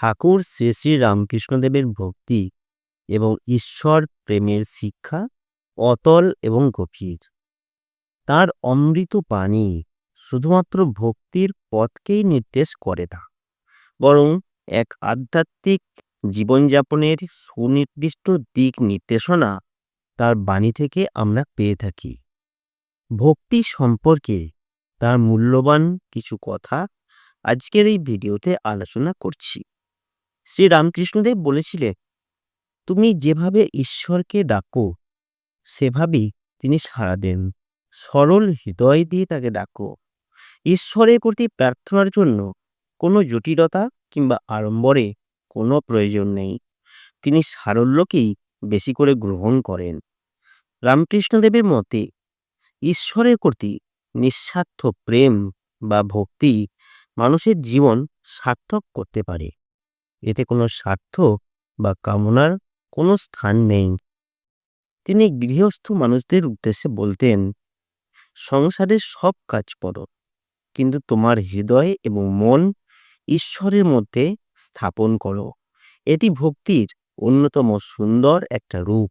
ঠাকুর শ্রী শ্রী রামকৃষ্ণদেবের ভক্তি এবং ঈশ্বর প্রেমের শিক্ষা অতল এবং গভীর। তার অমৃত বাণী শুধুমাত্র ভক্তির পথকেই নির্দেশ করে না, বরং এক আধ্যাত্মিক জীবনযাপনের সুনির্দিষ্ট দিক নির্দেশনা তার বাণী থেকে আমরা পেয়ে থাকি। ভক্তি সম্পর্কে তার মূল্যবান কিছু কথা আজকের এই ভিডিওতে আলোচনা করছি। শ্রী রামকৃষ্ণদেব বলেছিলেন, তুমি যেভাবে ঈশ্বরকে ডাকো, সেভাবেই তিনি সাড়া দেন। সরল হৃদয় দিয়ে তাকে ডাকো। ঈশ্বরের প্রতি প্রার্থনার জন্য কোনো জটিলতা কিংবা আড়ম্বরে কোনো প্রয়োজন নেই। তিনি সারল্যকেই বেশি করে গ্রহণ করেন। রামকৃষ্ণদেবের মতে, ঈশ্বরের প্রতি নিঃস্বার্থ প্রেম বা ভক্তি মানুষের জীবন সার্থক করতে পারে। এতে কোনো স্বার্থ বা কামনার কোনো স্থান নেই। তিনি গৃহস্থ মানুষদের উদ্দেশ্যে বলতেন সংসারের সব কাজ করো, কিন্তু তোমার হৃদয় এবং মন ঈশ্বরের মধ্যে স্থাপন করো। এটি ভক্তির অন্যতম সুন্দর একটা রূপ।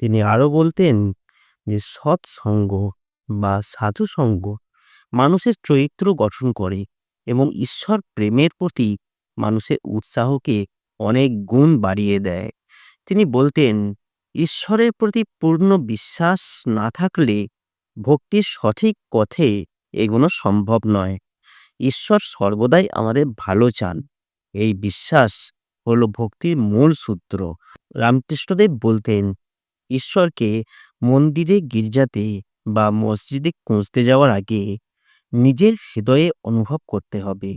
তিনি আরও বলতেন যে, সৎসঙ্গ বা সাধুসঙ্গ মানুষের চরিত্র গঠন করে এবং ঈশ্বর প্রেমের প্রতি মানুষের উৎসাহকে অনেক গুণ বাড়িয়ে দেয়। তিনি বলতেন, ঈশ্বরের প্রতি পূর্ণ বিশ্বাস না থাকলে ভক্তির সঠিক পথে এগোনো সম্ভব নয়। ঈশ্বর সর্বদাই আমাদের ভালো চান। এই বিশ্বাস হলো ভক্তির মূল সূত্র। রামকৃষ্ণদেব বলতেন, ঈশ্বরকে মন্দিরে, গির্জাতে বা মসজিদে খুঁজতে যাওয়ার আগে নিজের হৃদয়ে অনুভব করতে হবে।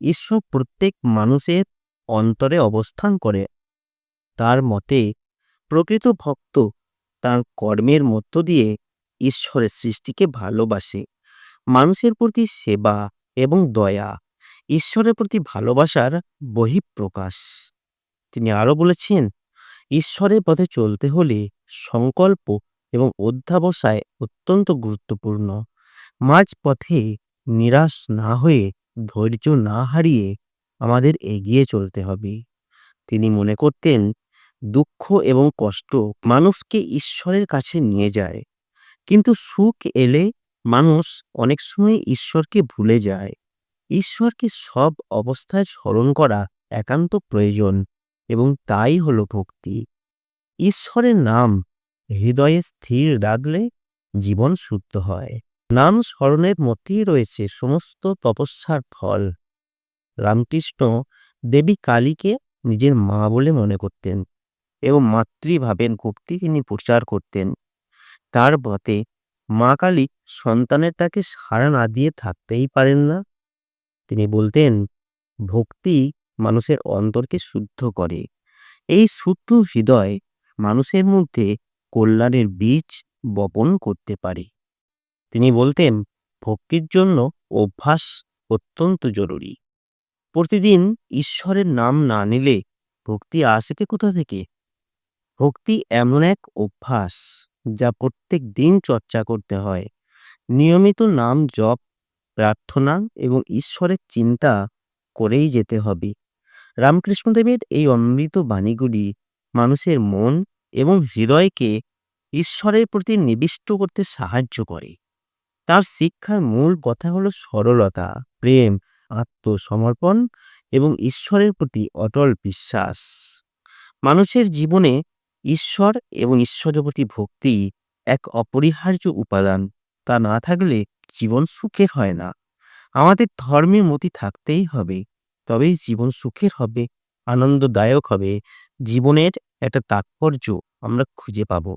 ঈশ্বর প্রত্যেক মানুষের অন্তরে অবস্থান করে। তার মতে, প্রকৃত ভক্ত তার কর্মের মধ্য দিয়ে ঈশ্বরের সৃষ্টিকে ভালোবাসে। মানুষের প্রতি সেবা এবং দয়া ঈশ্বরের প্রতি ভালোবাসার বহিঃপ্রকাশ। তিনি আরও বলেছেন, ঈশ্বরের পথে চলতে হলে সংকল্প এবং অধ্যাবসায় অত্যন্ত গুরুত্বপূর্ণ। মাঝপথে নিরাশ না হয়ে ধৈর্য না হারিয়ে আমাদের এগিয়ে চলতে হবে। তিনি মনে করতেন, দুঃখ এবং কষ্ট মানুষকে ঈশ্বরের কাছে নিয়ে যায়, কিন্তু সুখ এলে মানুষ অনেক সময় ঈশ্বরকে ভুলে যায়। ঈশ্বরকে সব অবস্থায় স্মরণ করা একান্ত প্রয়োজন এবং তাই হলো ভক্তি। ঈশ্বরের নাম হৃদয়ে স্থির রাখলে জীবন শুদ্ধ হয়। নাম স্মরণের মধ্যেই রয়েছে সমস্ত তপস্যার ফল। রামকৃষ্ণ দেবী কালীকে নিজের মা বলে মনে করতেন এবং মাতৃভাবের ভক্তি তিনি প্রচার করতেন। তার মতে, মা কালী সন্তানের তাকে সাড়া না দিয়ে থাকতেই পারেন না। তিনি বলতেন, ভক্তি মানুষের অন্তরকে শুদ্ধ করে। এই শুদ্ধ হৃদয় মানুষের মধ্যে কল্যাণের বীজ বপন করতে পারে। তিনি বলতেন, ভক্তির জন্য অভ্যাস অত্যন্ত জরুরি। প্রতিদিন ঈশ্বরের নাম না নিলে ভক্তি আসবে কোথা থেকে? ভক্তি এমন এক অভ্যাস যা প্রত্যেক দিন চর্চা করতে হয়। নিয়মিত নাম জপ, প্রার্থনা এবং ঈশ্বরের চিন্তা করেই যেতে হবে। রামকৃষ্ণদেবের এই অমৃত বাণীগুলি মানুষের মন এবং হৃদয়কে ঈশ্বরের প্রতি নিবিষ্ট করতে সাহায্য করে। তার শিক্ষার মূল কথা হলো সরলতা, প্রেম, আত্মসমর্পণ এবং ঈশ্বরের প্রতি অটল বিশ্বাস। মানুষের জীবনে ঈশ্বর এবং ঈশ্বরের প্রতি ভক্তি এক অপরিহার্য উপাদান। তা না থাকলে জীবন সুখের হয় না। আমাদের ধর্মের মতি থাকতেই হবে, তবেই জীবন সুখের হবে, আনন্দদায়ক হবে। জীবনের একটা তাৎপর্য আমরা খুঁজে পাব।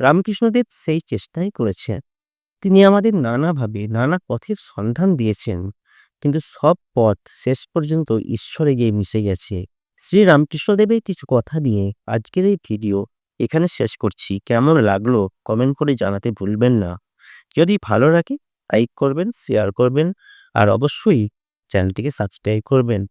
রামকৃষ্ণদেব সেই চেষ্টাই করেছেন। তিনি আমাদের নানাভাবে নানা পথের সন্ধান দিয়েছেন। কিন্তু সব পথ শেষ পর্যন্ত ঈশ্বরে গিয়ে মিশে গেছে। শ্রী রামকৃষ্ণদেবের কিছু কথা নিয়ে আজকের এই ভিডিও এখানে শেষ করছি। কেমন লাগল কমেন্ট করে জানাতে ভুলবেন না। যদি ভালো লাগে, লাইক করবেন, শেয়ার করবেন, আর অবশ্যই চ্যানেলটিকে সাবস্ক্রাইব করবেন।